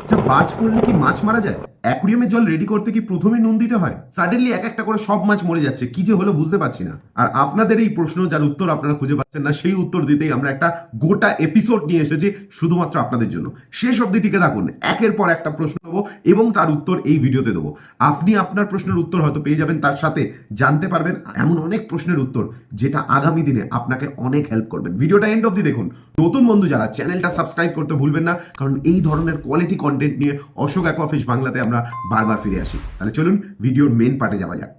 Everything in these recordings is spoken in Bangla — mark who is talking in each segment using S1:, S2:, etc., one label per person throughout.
S1: আচ্ছা বাজ পড়লে কি মাছ মারা যায়? অ্যাকুরিয়ামের জল রেডি করতে কি প্রথমে নুন দিতে হয়? সাডেনলি এক একটা করে সব মাছ মরে যাচ্ছে, কি যে হলো বুঝতে পারছি না। আর আপনাদের এই প্রশ্ন, যার উত্তর আপনারা খুঁজে পাচ্ছেন না, সেই উত্তর দিতেই আমরা একটা গোটা এপিসোড নিয়ে এসেছি, শুধুমাত্র আপনাদের জন্য। শেষ অবধি টিকে থাকুন, একের পর একটা প্রশ্ন দেবো এবং তার উত্তর এই ভিডিওতে দেবো। আপনি আপনার প্রশ্নের উত্তর হয়তো পেয়ে যাবেন, তার সাথে জানতে পারবেন এমন অনেক প্রশ্নের উত্তর, যেটা আগামী দিনে আপনাকে অনেক হেল্প করবেন ভিডিওটা এন্ড অবধি দেখুন। নতুন বন্ধু যারা চ্যানেলটা সাবস্ক্রাইব করতে ভুলবেন না, কারণ এই ধরনের কোয়ালিটি কন্টেন্ট নিয়ে অশোক অ্যাকোয়াফিস বাংলাতে আমরা বারবার ফিরে আসি। তাহলে চলুন ভিডিওর মেন পার্টে যাওয়া যাক।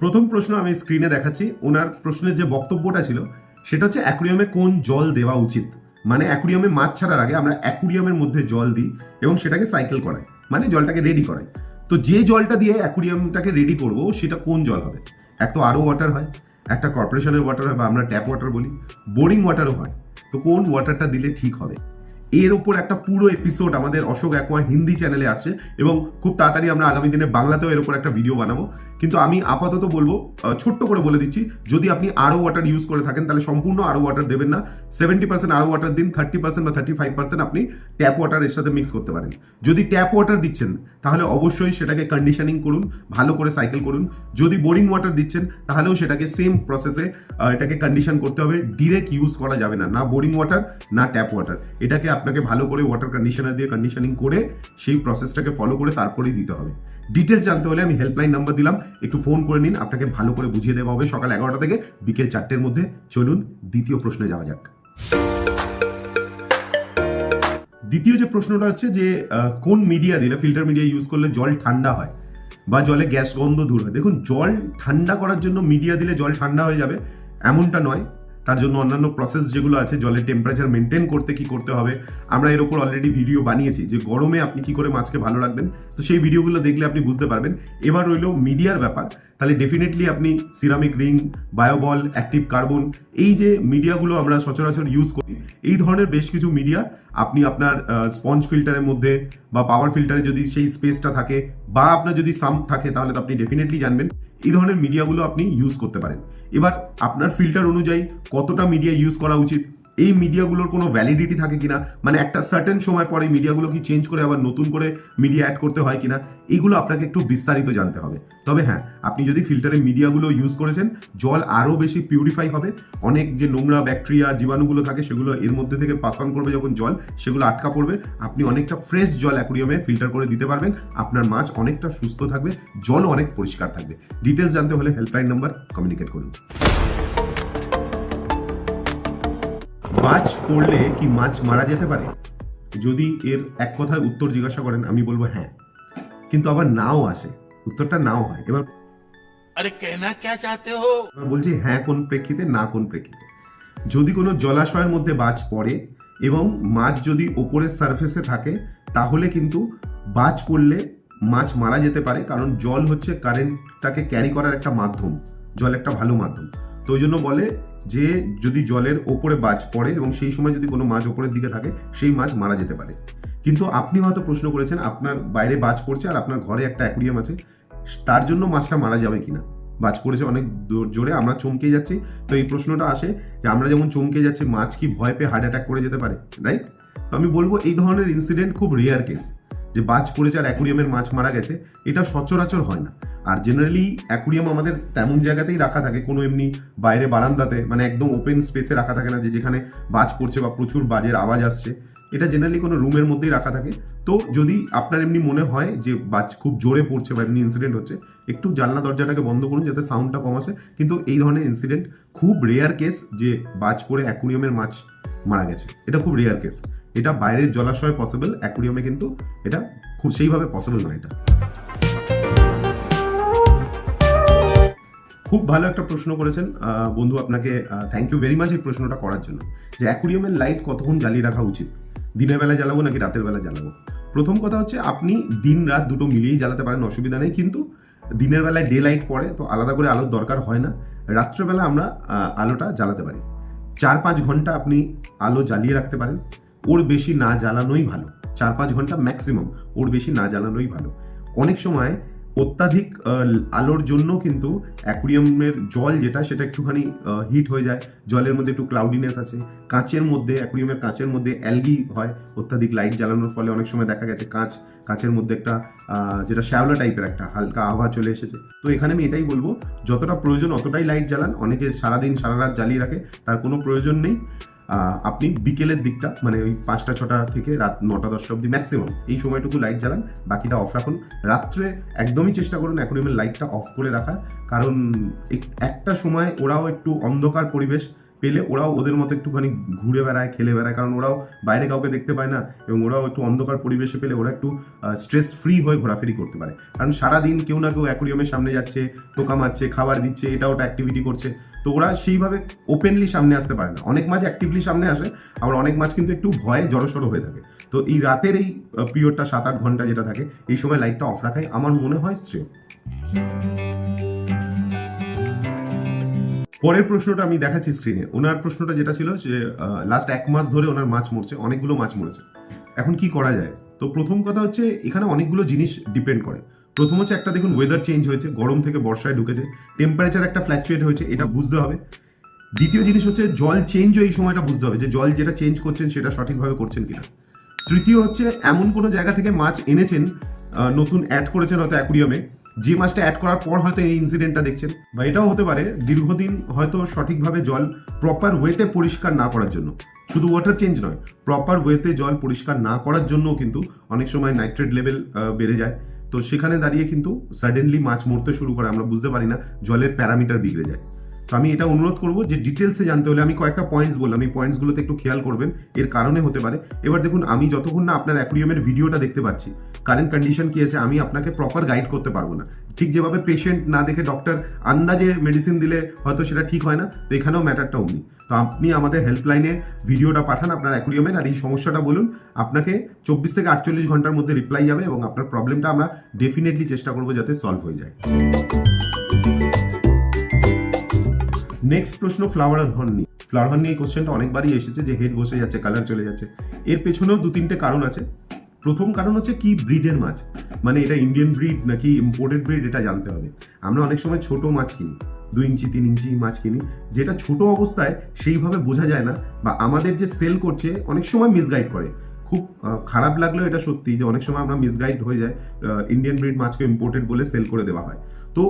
S1: প্রথম প্রশ্ন আমি স্ক্রিনে দেখাচ্ছি। ওনার প্রশ্নের যে বক্তব্যটা ছিল, সেটা হচ্ছে অ্যাকুরিয়ামে কোন জল দেওয়া উচিত? মানে অ্যাকুরিয়ামে মাছ ছাড়ার আগে আমরা অ্যাকুরিয়ামের মধ্যে জল দিই এবং সেটাকে সাইকেল করাই। মানে জলটাকে রেডি করাই। তো যে জলটা দিয়ে অ্যাকুরিয়ামটাকে রেডি করব, সেটা কোন জল হবে? এক তো আরও ওয়াটার হয়, একটা কর্পোরেশনের ওয়াটার হয় বা আমরা ট্যাপ ওয়াটার বলি। বোরিং ওয়াটারও হয়। তো কোন ওয়াটারটা দিলে ঠিক হবে? এর ওপর একটা পুরো এপিসোড আমাদের অশোক অ্যাকোয়া হিন্দি চ্যানেলে আসছে এবং খুব তাড়াতাড়ি আমরা আগামী দিনে বাংলাতেও এর উপর একটা ভিডিও বানাবো। কিন্তু আমি আপাতত বলব ছোট্ট করে বলে দিচ্ছি, যদি আপনি আরও ওয়াটার ইউজ করে থাকেন, তাহলে সম্পূর্ণ আরও ওয়াটার দেবেন না। সেভেন্টি পার্সেন্ট আরও ওয়াটার দিন থার্টি পার্সেন্ট বা থার্টি ফাইভ পার্সেন্ট আপনি ট্যাপ ওয়াটার এর সাথে মিক্স করতে পারেন। যদি ট্যাপ ওয়াটার দিচ্ছেন, তাহলে অবশ্যই সেটাকে কন্ডিশনিং করুন, ভালো করে সাইকেল করুন। যদি বোরিং ওয়াটার দিচ্ছেন, তাহলেও সেটাকে সেম প্রসেসে এটাকে কন্ডিশন করতে হবে। ডিরেক্ট ইউজ করা যাবে না না বোরিং ওয়াটার না ট্যাপ ওয়াটার এটাকে আপনাকে ভালো করে ওয়াটার কন্ডিশনার দিয়ে কন্ডিশনিং করে সেই প্রসেসটাকে ফলো করে তারপরেই দিতে হবে। ডিটেলস জানতে হলে আমি হেল্পলাইন নাম্বার দিলাম, একটু ফোন করে নিন, আপনাকে ভালো করে বুঝিয়ে দেওয়া হবে সকাল এগারোটা থেকে বিকেল চারটের মধ্যে। চলুন, দ্বিতীয় প্রশ্নে যাওয়া যাক। দ্বিতীয় যে প্রশ্নটা হচ্ছে যে কোন মিডিয়া দিলে ফিল্টার মিডিয়া ইউজ করলে জল ঠান্ডা হয়? বা জলে গ্যাস গন্ধ দূর হয়? দেখুন, জল ঠান্ডা করার জন্য মিডিয়া দিলে জল ঠান্ডা হয়ে যাবে, এমনটা নয়। তার জন্য অন্যান্য প্রসেস যেগুলো আছে, জলের টেম্পারেচার মেনটেন করতে কি করতে হবে, আমরা এর উপর অলরেডি ভিডিও বানিয়েছি যে গরমে আপনি কি করে মাছকে ভালো রাখবেন। তো সেই ভিডিওগুলো দেখলে আপনি বুঝতে পারবেন। এবার রইল মিডিয়ার ব্যাপার। তাহলে ডেফিনেটলি আপনি ceramic ring bioball active carbon এই যে মিডিয়াগুলো আমরা সচরাচর ইউজ করি, এই ধরনের বেশ কিছু মিডিয়া আপনি আপনার স্পঞ্জ ফিল্টারের মধ্যে বা পাওয়ার ফিল্টারে যদি সেই স্পেসটা থাকে বা আপনার যদি সাম থাকে তাহলে তো আপনি ডেফিনেটলি জানবেন, এই ধরনের মিডিয়াগুলো আপনি ইউজ করতে পারেন। এবার আপনার ফিল্টার অনুযায়ী কতটা মিডিয়া ইউজ করা উচিত এই মিডিয়াগুলোর কোনো ভ্যালিডিটি থাকে কিনা? মানে একটা সার্টেন সময় পরে মিডিয়াগুলো কি চেঞ্জ করে আবার নতুন করে মিডিয়া অ্যাড করতে হয় কিনা? এইগুলো আপনাকে একটু বিস্তারিত জানতে হবে। তবে হ্যাঁ আপনি যদি ফিল্টারে মিডিয়াগুলো ইউজ করেছেন, জল আরও বেশি পিউরিফাই হবে। অনেক যে নোংরা ব্যাকটেরিয়া জীবাণুগুলো থাকে, সেগুলো এর মধ্যে থেকে পাস অন করবে যখন জল, সেগুলো আটকা পড়বে। আপনি অনেকটা ফ্রেশ জল অ্যাকুরিয়ামে ফিল্টার করে দিতে পারবেন। আপনার মাছ অনেকটা সুস্থ থাকবে, জল অনেক পরিষ্কার থাকবে। ডিটেলস জানতে হলে হেল্পলাইন নাম্বার কমিউনিকেট করুন। মাছ পড়লে কি মাছ মারা যেতে পারে? যদি এর এক কথায় উত্তর জিজ্ঞাসা করেন আমি বলব হ্যাঁ। কিন্তু আবার নাও আসে উত্তরটা নাও হয়। এবার
S2: আরে কেনা কে চাতে
S1: হো? বলছি হ্যাঁ কোন প্রেক্ষিতে না কোন প্রেক্ষিতে। যদি কোনো জলাশয়ের মধ্যে বাজ পড়ে এবং মাছ যদি ওপরের সারফেসে থাকে তাহলে কিন্তু বাজ পড়লে মাছ মারা যেতে পারে কারণ জল হচ্ছে কারেন্টটাকে ক্যারি করার একটা মাধ্যম জল একটা ভালো মাধ্যম। তো ওই জন্য বলে যে যদি জলের ওপরে বাজ পড়ে এবং সেই সময় যদি কোনো মাছ ওপরের দিকে থাকে, সেই মাছ মারা যেতে পারে। কিন্তু আপনি হয়তো প্রশ্ন করেছেন, আপনার বাইরে বাজ পড়ছে আর আপনার ঘরে একটা অ্যাকুরিয়াম আছে, তার জন্য মাছটা মারা যাবে কিনা? বাজ পড়েছে অনেক জোরে, আমরা চমকে যাচ্ছি। তো এই প্রশ্নটা আসে যে আমরা যেমন চমকে যাচ্ছি, মাছ কি ভয় পেয়ে হার্ট অ্যাটাক করে যেতে পারে রাইট তো আমি বলব এই ধরনের ইনসিডেন্ট খুব রেয়ার কেস যে বাজ পড়েছে আর অ্যাকুরিয়ামের মাছ মারা গেছে, এটা সচরাচর হয় না। আর জেনারেলি অ্যাকুরিয়াম আমাদের তেমন জায়গাতেই রাখা থাকে, কোনো এমনি বাইরে বারান্দাতে মানে একদম ওপেন স্পেসে রাখা থাকে না যে যেখানে বাজ পড়ছে বা প্রচুর বাজের আওয়াজ আসছে। এটা জেনারেলি কোনো রুমের মধ্যেই রাখা থাকে। তো যদি আপনার এমনি মনে হয় যে বাজ খুব জোরে পড়ছে বা এমনি ইনসিডেন্ট হচ্ছে, একটু জানলা দরজাটাকে বন্ধ করুন যাতে সাউন্ডটা কম আসে। কিন্তু এই ধরনের ইনসিডেন্ট খুব রেয়ার কেস যে বাজ পড়ে অ্যাকুরিয়ামের মাছ মারা গেছে। এটা খুব রেয়ার কেস এটা বাইরের জলাশয় পসিবল অ্যাকুরিয়ামে কিন্তু এটা খুব সেইভাবে পসিবল নয় এটা। খুব ভালো একটা প্রশ্ন করেছেন। বন্ধু আপনাকে থ্যাংক ইউ ভেরি মাচ এই প্রশ্নটা করার জন্য। যে অ্যাকুরিয়ামের লাইট কতক্ষণ জ্বালিয়ে রাখা উচিত? দিনের বেলা জ্বালাবো নাকি রাতের বেলা জ্বালাবো? প্রথম কথা হচ্ছে, আপনি দিন রাত দুটো মিলিয়েই জ্বালাতে পারেন, অসুবিধা নেই। কিন্তু দিনের বেলায় ডে লাইট পড়ে, তো আলাদা করে আলোর দরকার হয় না। রাত্রেবেলা আমরা আলোটা জ্বালাতে পারি। চার পাঁচ ঘণ্টা আপনি আলো জ্বালিয়ে রাখতে পারেন। ওর বেশি না জ্বালানোই ভালো। চার পাঁচ ঘণ্টা ম্যাক্সিমাম ওর বেশি না জ্বালানোই ভালো। অনেক সময় অত্যাধিক আলোর জন্য কিন্তু অ্যাকুরিয়ামের জল যেটা, সেটা একটুখানি হিট হয়ে যায়। জলের মধ্যে একটু ক্লাউডিনেস আছে। কাঁচের মধ্যে, অ্যাকুরিয়ামের কাঁচের মধ্যে অ্যালগি হয়, অত্যাধিক লাইট জ্বালানোর ফলে অনেক সময় দেখা গেছে কাঁচ, কাঁচের মধ্যে একটা যেটা শ্যাওলা টাইপের একটা হালকা আভা চলে এসেছে। তো এখানে আমি এটাই বলব, যতটা প্রয়োজন অতটাই লাইট জ্বালান। অনেকে সারাদিন সারা রাত জ্বালিয়ে রাখে, তার কোনো প্রয়োজন নেই। আপনি বিকেলের দিকটা মানে ওই পাঁচটা, ছটা থেকে রাত নটা, দশটা অবধি ম্যাক্সিমাম এই সময়টুকু লাইট জ্বালান, বাকিটা অফ রাখুন। রাত্রে একদমই চেষ্টা করুন অ্যাকোরিয়ামের লাইটটা অফ করে রাখার, কারণ এক- একটা সময় ওরাও একটু অন্ধকার পরিবেশ পেলে ওরাও ওদের মতো একটুখানি ঘুরে বেড়ায়, খেলে বেড়ায়, কারণ ওরাও বাইরে কাউকে দেখতে পায় না এবং ওরাও একটু অন্ধকার পরিবেশে পেলে ওরা একটু স্ট্রেস ফ্রি হয়ে ঘোরাফেরি করতে পারে। কারণ সারাদিন কেউ না কেউ অ্যাকুরিয়ামের সামনে যাচ্ছে টোকা মারছে, খাবার দিচ্ছে এটা ওটা অ্যাক্টিভিটি করছে। তো ওরা সেইভাবে ওপেনলি সামনে আসতে পারে না। অনেক মাছ অ্যাক্টিভলি সামনে আসে, আবার অনেক মাছ কিন্তু একটু ভয়ে জড়সড়ো হয়ে থাকে। তো এই রাতের এই পিরিয়ডটা সাত আট ঘণ্টা যেটা থাকে, এই সময় লাইটটা অফ রাখাই আমার মনে হয় শ্রেয়। পরের প্রশ্নটা আমি দেখাচ্ছি স্ক্রিনে ওনার প্রশ্নটা যেটা ছিল যে লাস্ট এক মাস ধরে ওনার মাছ মরছে, অনেকগুলো মাছ মরেছে। এখন কি করা যায়? তো প্রথম কথা হচ্ছে, এখানে অনেকগুলো জিনিস ডিপেন্ড করে। প্রথম হচ্ছে একটা দেখুন ওয়েদার চেঞ্জ হয়েছে, গরম থেকে বর্ষায় ঢুকেছে টেম্পারেচার একটা ফ্ল্যাকচুয়েট হয়েছে, এটা বুঝতে হবে। দ্বিতীয় জিনিস হচ্ছে, জল চেঞ্জ এই সময়টা বুঝতে হবে যে, জল যেটা চেঞ্জ করছেন সেটা সঠিকভাবে করছেন কিনা। তৃতীয় হচ্ছে, এমন কোনো জায়গা থেকে মাছ এনেছেন নতুন অ্যাড করেছেন হয়তো অ্যাকুরিয়ামে যে মাছটা অ্যাড করার পর হয়তো এই ইনসিডেন্টটা দেখছেন। বা এটাও হতে পারে, দীর্ঘদিন হয়তো সঠিকভাবে জল প্রপার ওয়েতে পরিষ্কার না করার জন্য। শুধু ওয়াটার চেঞ্জ নয় প্রপার ওয়েতে জল পরিষ্কার না করার জন্যও কিন্তু অনেক সময় নাইট্রেট লেভেল বেড়ে যায়। তো সেখানে দাঁড়িয়ে কিন্তু সাডেনলি মাছ মরতে শুরু করে, আমরা বুঝতে পারি না, জলের প্যারামিটার বিগড়ে যায়। তো আমি এটা অনুরোধ করব যে ডিটেলসে জানতে হলে আমি কয়েকটা পয়েন্টস বললাম। এই পয়েন্টসগুলোতে একটু খেয়াল করবেন। এর কারণে হতে পারে। এবার দেখুন, আমি যতক্ষণ না আপনার অ্যাকুরিয়ামের ভিডিওটা দেখতে পাচ্ছি কারেন্ট কন্ডিশন কি আছে, আমি আপনাকে প্রপার গাইড করতে পারব না। ঠিক যেভাবে পেশেন্ট না দেখে ডক্টর আন্দাজে মেডিসিন দিলে হয়তো সেটা ঠিক হয় না, তো এখানেও ম্যাটারটা অমনি তো আপনি আমাদের হেল্পলাইনে ভিডিওটা পাঠান আপনার অ্যাকুরিয়ামের আর এই সমস্যাটা বলুন, আপনাকে চব্বিশ থেকে আটচল্লিশ ঘণ্টার মধ্যে রিপ্লাই যাবে এবং আপনার প্রবলেমটা আমরা ডেফিনেটলি চেষ্টা করব যাতে সলভ হয়ে যায়। নেক্সট প্রশ্ন ফ্লাওয়ার হর্ন নিয়ে ফ্লাওয়ার হর্ন নিয়ে কোশ্চেনটা অনেকবারই এসেছে যে হেড বসে যাচ্ছে কালার চলে যাচ্ছে। এর পেছনেও দু তিনটে কারণ আছে। প্রথম কারণ হচ্ছে কি ব্রিডের মাছ? মানে এটা ইন্ডিয়ান ব্রিড নাকি ইম্পোর্টেড ব্রিড এটা জানতে হবে। আমরা অনেক সময় ছোট মাছ কিনি, দু ইঞ্চি, তিন ইঞ্চি মাছ কিনি। যেটা ছোট অবস্থায় সেইভাবে বোঝা যায় না বা আমাদের যে সেল করছে, অনেক সময় মিসগাইড করে। খুব খারাপ লাগলেও এটা সত্যি যে অনেক সময় আমরা মিসগাইড হয়ে যায় ইন্ডিয়ান ব্রিড মাছকে ইম্পোর্টেড বলে সেল করে দেওয়া হয়। তো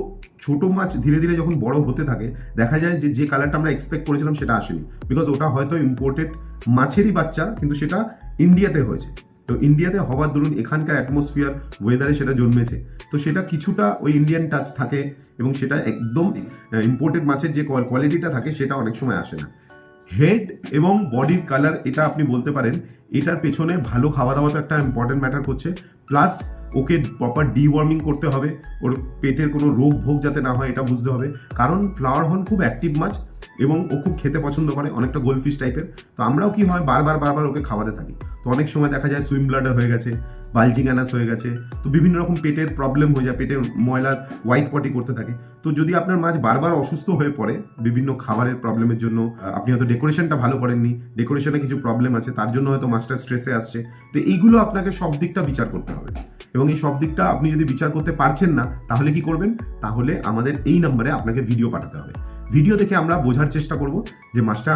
S1: ছোট মাছ ধীরে ধীরে যখন বড় হতে থাকে, দেখা যায় যে যে কালারটা আমরা এক্সপেক্ট করেছিলাম সেটা আসেনি। বিকজ ওটা হয়তো ইম্পোর্টেড মাছেরই বাচ্চা, কিন্তু সেটা ইন্ডিয়াতে হয়েছে। তো ইন্ডিয়াতে হওয়ার দরুন এখানকার অ্যাটমসফিয়ার ওয়েদারে সেটা জন্মেছে। তো সেটা কিছুটা ওই ইন্ডিয়ান টাচ থাকে এবং সেটা একদম ইম্পোর্টেড মাছের যে কোয়ালিটিটা থাকে, সেটা অনেক সময় আসে না। হেড এবং বডির কালার এটা আপনি বলতে পারেন, এটার পেছনে ভালো খাওয়া দাওয়া তো একটা ইম্পর্টেন্ট ম্যাটার করছে। প্লাস ওকে প্রপার ডিওয়ার্মিং করতে হবে। ওর পেটের কোনো রোগ ভোগ যাতে না হয়, এটা বুঝতে হবে। কারণ ফ্লাওয়ার হর্ন খুব অ্যাক্টিভ মাছ। এবং ও খুব খেতে পছন্দ করে অনেকটা গোলফিশ টাইপের তো আমরাও কি হয়, বারবার বারবার ওকে খাওয়াতে থাকি। তো অনেক সময় দেখা যায় সুইম ব্লাডার হয়ে গেছে বাল্জিং অ্যানাস হয়ে গেছে। তো বিভিন্ন রকম পেটের প্রবলেম হয়ে যায় পেটে ময়লা হোয়াইট পটি করতে থাকে। তো যদি আপনার মাছ বারবার অসুস্থ হয়ে পড়ে, বিভিন্ন খাবারের প্রবলেমের জন্য আপনি হয়তো ডেকোরেশনটা ভালো করেননি ডেকোরেশনে কিছু প্রবলেম আছে, তার জন্য হয়তো মাছটা স্ট্রেসে আসছে। তো এইগুলো আপনাকে সব দিকটা বিচার করতে হবে। এবং এই সব দিকটা আপনি যদি বিচার করতে পারছেন না, তাহলে কি করবেন? তাহলে আমাদের এই নাম্বারে আপনাকে ভিডিও পাঠাতে হবে। ভিডিও দেখে আমরা বোঝার চেষ্টা করব যে মাছটা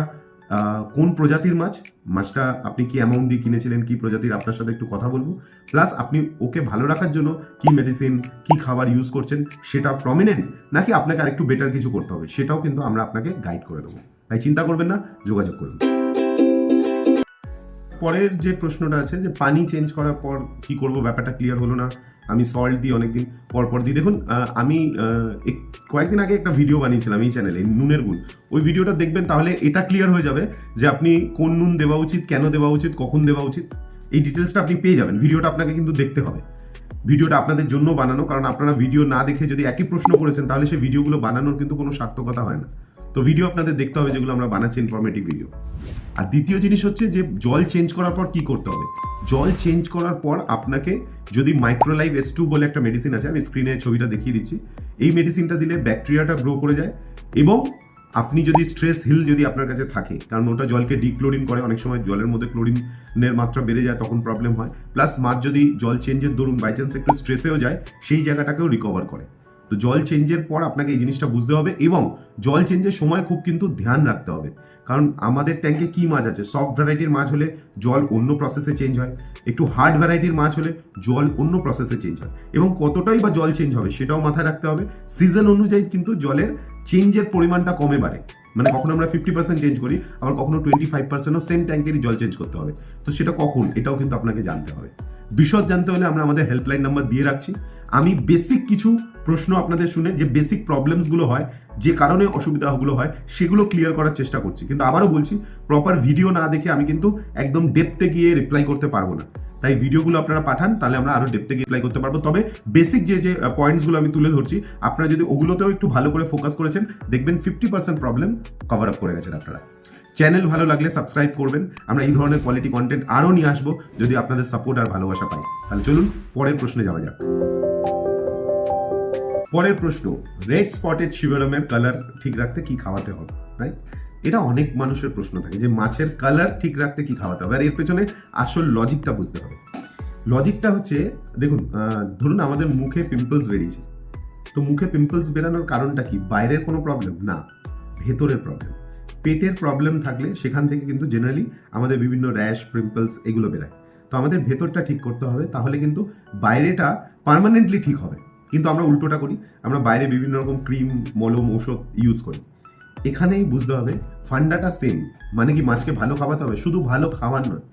S1: কোন প্রজাতির মাছ, মাছটা আপনি কি অ্যামাউন্ট দিয়ে কিনেছিলেন, কি প্রজাতির, আপনার সাথে একটু কথা বলব। প্লাস আপনি ওকে ভালো রাখার জন্য কি মেডিসিন কি খাবার ইউজ করছেন, সেটা প্রমিনেন্ট নাকি আপনাকে আরেকটু বেটার কিছু করতে হবে, সেটাও কিন্তু আমরা আপনাকে গাইড করে দেবো। তাই চিন্তা করবেন না, যোগাযোগ করুন। পরের যে প্রশ্নটা আছে যে পানি চেঞ্জ করার পর কি করব, ব্যাপারটা ক্লিয়ার হলো না। আমি সল্ট দিই অনেকদিন পর পর দিই। দেখুন আমি কয়েকদিন আগে একটা ভিডিও বানিয়েছিলাম এই চ্যানেলে নুনের গুণ ওই ভিডিওটা দেখবেন তাহলে এটা ক্লিয়ার হয়ে যাবে যে আপনি কোন নুন দেওয়া উচিত, কেন দেওয়া উচিত, কখন দেওয়া উচিত। এই ডিটেলসটা আপনি পেয়ে যাবেন। ভিডিওটা আপনাকে কিন্তু দেখতে হবে। ভিডিওটা আপনাদের জন্য বানানো, কারণ আপনারা ভিডিও না দেখে যদি একই প্রশ্ন করেছেন, তাহলে সেই ভিডিওগুলো বানানোর কিন্তু কোনো সার্থকতা হয় না। তো ভিডিও আপনাদের দেখতে হবে যেগুলো আমরা বানাচ্ছি ইনফরমেটিভ ভিডিও আর দ্বিতীয় জিনিস হচ্ছে যে জল চেঞ্জ করার পর কি করতে হবে? জল চেঞ্জ করার পর আপনাকে যদি মাইক্রোলাইভ এস টু বলে একটা মেডিসিন আছে, আমি স্ক্রিনে ছবিটা দেখিয়ে দিচ্ছি। এই মেডিসিনটা দিলে ব্যাকটেরিয়াটা গ্রো করে যায় এবং আপনি যদি স্ট্রেস হিল যদি আপনার কাছে থাকে, কারণ ওটা জলকে ডিক্লোরিন করে, অনেক সময় জলের মধ্যে ক্লোরিনের মাত্রা বেড়ে যায়, তখন প্রবলেম হয়। প্লাস মাছ যদি জল চেঞ্জের দরুন বাই চান্স একটু স্ট্রেসেও যায়, সেই জায়গাটাকেও রিকভার করে। তো জল চেঞ্জের পর আপনাকে এই জিনিসটা বুঝতে হবে এবং জল চেঞ্জের সময় খুব কিন্তু ধ্যান রাখতে হবে। কারণ আমাদের ট্যাঙ্কে কি মাছ আছে? সফট ভ্যারাইটির মাছ হলে জল অন্য প্রসেসে চেঞ্জ হয়। একটু হার্ড ভ্যারাইটির মাছ হলে জল অন্য প্রসেসে চেঞ্জ হয়। এবং কতটাই বা জল চেঞ্জ হবে সেটাও মাথায় রাখতে হবে। সিজন অনুযায়ী কিন্তু জলের চেঞ্জের পরিমাণটা কমে বাড়ে। মানে কখনো আমরা ফিফটি পার্সেন্ট চেঞ্জ করি, আবার কখনো টোয়েন্টি ফাইভ পার্সেন্টও সেম ট্যাঙ্কেরই জল চেঞ্জ করতে হবে। তো সেটা কখন? এটাও কিন্তু আপনাকে জানতে হবে। বিশদ জানতে হলে আমরা আমাদের হেল্পলাইন নাম্বার দিয়ে রাখছি। আমি বেসিক কিছু প্রশ্ন আপনাদের শুনে যে বেসিক প্রবলেমসগুলো হয়, যে কারণে অসুবিধাগুলো হয়, সেগুলো ক্লিয়ার করার চেষ্টা করছি। কিন্তু আবারও বলছি প্রপার ভিডিও না দেখে আমি কিন্তু একদম ডেপতে গিয়ে রিপ্লাই করতে পারব না। তাই ভিডিওগুলো আপনারা পাঠান, তাহলে আমরা আরও ডেপতে গিয়ে রিপ্লাই করতে পারব। তবে বেসিক যে যে পয়েন্টসগুলো আমি তুলে ধরছি, আপনারা যদি ওগুলোতেও একটু ভালো করে ফোকাস করেছেন, দেখবেন fifty percent problem cover up করে গেছেন আপনারা। চ্যানেল ভালো লাগলে সাবস্ক্রাইব করবেন। আমরা এই ধরনের কোয়ালিটি কন্টেন্ট আরও নিয়ে আসব যদি আপনাদের সাপোর্ট আর ভালোবাসা পাই। তাহলে চলুন পরের প্রশ্নে যাওয়া যাক। পরের প্রশ্ন রেড স্পটেড শিবরমের কালার ঠিক রাখতে কি খাওয়াতে হবে? রাইট এটা অনেক মানুষের প্রশ্ন থাকে যে মাছের কালার ঠিক রাখতে কি খাওয়াতে হবে? আর এর পেছনে আসল লজিকটা বুঝতে হবে। লজিকটা হচ্ছে, দেখুন ধরুন আমাদের মুখে পিম্পলস বেরিয়েছে। তো মুখে পিম্পলস বেরানোর কারণটা কি? বাইরের কোনো প্রবলেম না। ভেতরের প্রবলেম পেটের প্রবলেম থাকলে সেখান থেকে কিন্তু জেনারেলি আমাদের বিভিন্ন র্যাশ পিম্পলস এগুলো বেরায়। তো আমাদের ভেতরটা ঠিক করতে হবে, তাহলে কিন্তু বাইরেটা পার্মানেন্টলি ঠিক হবে। কিন্তু আমরা উল্টোটা করি, আমরা বাইরে বিভিন্ন রকম ক্রিম মলম, ঔষধ ইউজ করি। এখানেই বুঝতে হবে ফান্ডাটা সেম মানে কি মাছকে ভালো খাওয়াতে হবে? শুধু ভালো খাওয়ার নয়,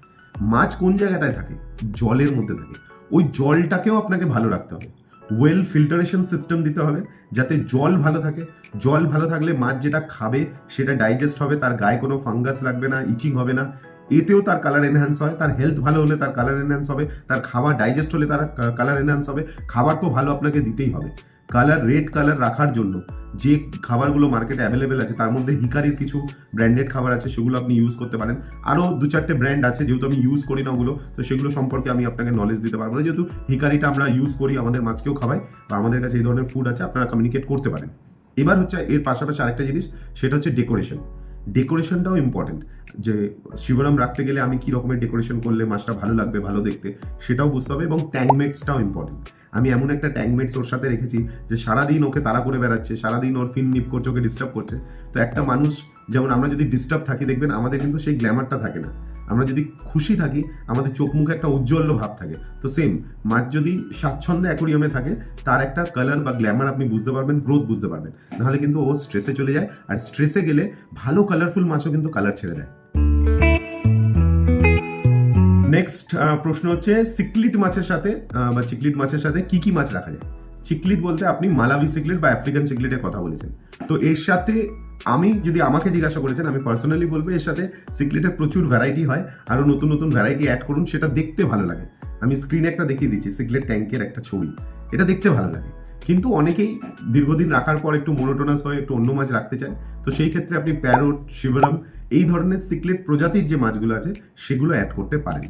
S1: মাছ কোন জায়গাটায় থাকে? জলের মধ্যে থাকে। ওই জলটাকেও আপনাকে ভালো রাখতে হবে। ওয়েল ফিল্টারেশন সিস্টেম দিতে হবে, যাতে জল ভালো থাকে। জল ভালো থাকলে মাছ যেটা খাবে, সেটা ডাইজেস্ট হবে, তার গায়ে কোনো ফাঙ্গাস লাগবে না ইচিং হবে না। এতেও তার কালার এনহ্যান্স হয়, তার হেলথ ভালো হলে তার কালার এনহ্যান্স হবে, তার খাবার ডাইজেস্ট হলে তার কালার এনহ্যান্স হবে। খাবার তো ভালো আপনাকে দিতেই হবে। কালার, রেড কালার রাখার জন্য যে খাবারগুলো মার্কেটে অ্যাভেলেবেল আছে, তার মধ্যে হিকারির কিছু ব্র্যান্ডেড খাবার আছে, সেগুলো আপনি ইউজ করতে পারেন। আরও দু চারটে ব্র্যান্ড আছে, যেহেতু আমি ইউজ করি না ওগুলো, তো সেগুলো সম্পর্কে আমি আপনাকে নলেজ দিতে পারব না। যেহেতু হিকারিটা আমরা ইউজ করি, আমাদের মাছকেও খাওয়াই বা আমাদের কাছে এই ধরনের ফুড আছে, আপনারা কমিউনিকেট করতে পারেন। এবার হচ্ছে, এর পাশাপাশি আরেকটা জিনিস, সেটা হচ্ছে ডেকোরেশন ডেকোরেশনটাও ইম্পর্টেন্ট যে শিবরাম রাখতে গেলে আমি কি রকমের ডেকোরেশন করলে মাছটা ভালো লাগবে, ভালো দেখতে, সেটাও বুঝতে হবে, এবং ট্যাঙ্কমেটসটাও ইম্পর্টেন্ট আমি এমন একটা ট্যাঙ্কমেটস ওর সাথে রেখেছি যে সারাদিন ওকে তাড়া করে বেড়াচ্ছে, সারাদিন ওর ফিন নিপ করছে, ওকে ডিস্টার্ব করছে। তো একটা মানুষ, যেমন আমরা যদি ডিস্টার্ব থাকি, দেখবেন আমাদের কিন্তু সেই গ্ল্যামারটা থাকে না। আমরা যদি খুশি থাকি, আমাদের চোখ মুখে একটা উজ্জ্বল ভাব থাকে। তো সেম মাছ যদি স্বাচ্ছন্দ্যে অ্যাকোরিয়ামে থাকে, তার একটা কালার বা গ্ল্যামার আপনি বুঝতে পারবেন গ্রোথ বুঝতে পারবেন। নাহলে কিন্তু ও স্ট্রেসে চলে যায়, আর স্ট্রেসে গেলে ভালো কালারফুল মাছও কিন্তু কালার ছেড়ে দেয়। নেক্সট প্রশ্ন হচ্ছে সিকলিট মাছের সাথে বা চিকলিট মাছের সাথে কি কি মাছ রাখা যায়? চিকলিট বলতে আপনি মালাবি সিকলিট বা আফ্রিকান চিকলিটের কথা বলেছেন। তো এর সাথে আমি যদি আমাকে জিজ্ঞাসা করেছেন, আমি পার্সোনালি বলব এর সাথে সিকলিটের প্রচুর ভ্যারাইটি হয়। আরও নতুন নতুন ভ্যারাইটি অ্যাড করুন, সেটা দেখতে ভালো লাগে। আমি স্ক্রিনে একটা দেখিয়ে দিচ্ছি সিকলেট ট্যাঙ্কের একটা ছবি। এটা দেখতে ভালো লাগে। কিন্তু অনেকেই দীর্ঘদিন রাখার পর একটু মোনোটোনাস হয়ে একটু অন্য মাছ রাখতে চান তো সেই ক্ষেত্রে আপনি প্যারোট শিবরাম এই ধরনের সিকলেট প্রজাতির যে মাছগুলো আছে, সেগুলো অ্যাড করতে পারেন।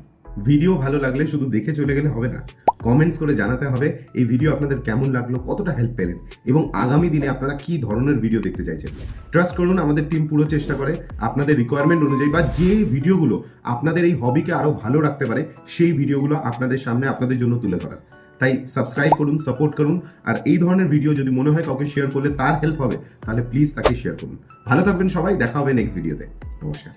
S1: ভিডিও ভালো লাগলে শুধু দেখে চলে গেলে হবে না। কমেন্টস করে জানাতে হবে এই ভিডিও আপনাদের কেমন লাগল, কতটা হেল্প পেলেন এবং আগামী দিনে আপনারা কি ধরনের ভিডিও দেখতে চাইছেন। ট্রাস্ট করুন, আমাদের টিম পুরো চেষ্টা করে। আপনাদের রিকোয়ারমেন্ট অনুযায়ী বা যে ভিডিওগুলো আপনাদের এই হবিকে আরও ভালো রাখতে পারে, সেই ভিডিওগুলো আপনাদের সামনে আপনাদের জন্য তুলে ধরার। তাই সাবস্ক্রাইব করুন সাপোর্ট করুন, আর এই ধরনের ভিডিও যদি মনে হয় কাউকে শেয়ার করলে তার হেল্প হবে, তাহলে প্লিজ তাকে শেয়ার করুন। ভালো থাকবেন সবাই, দেখা হবে নেক্সট ভিডিওতে নমস্কার।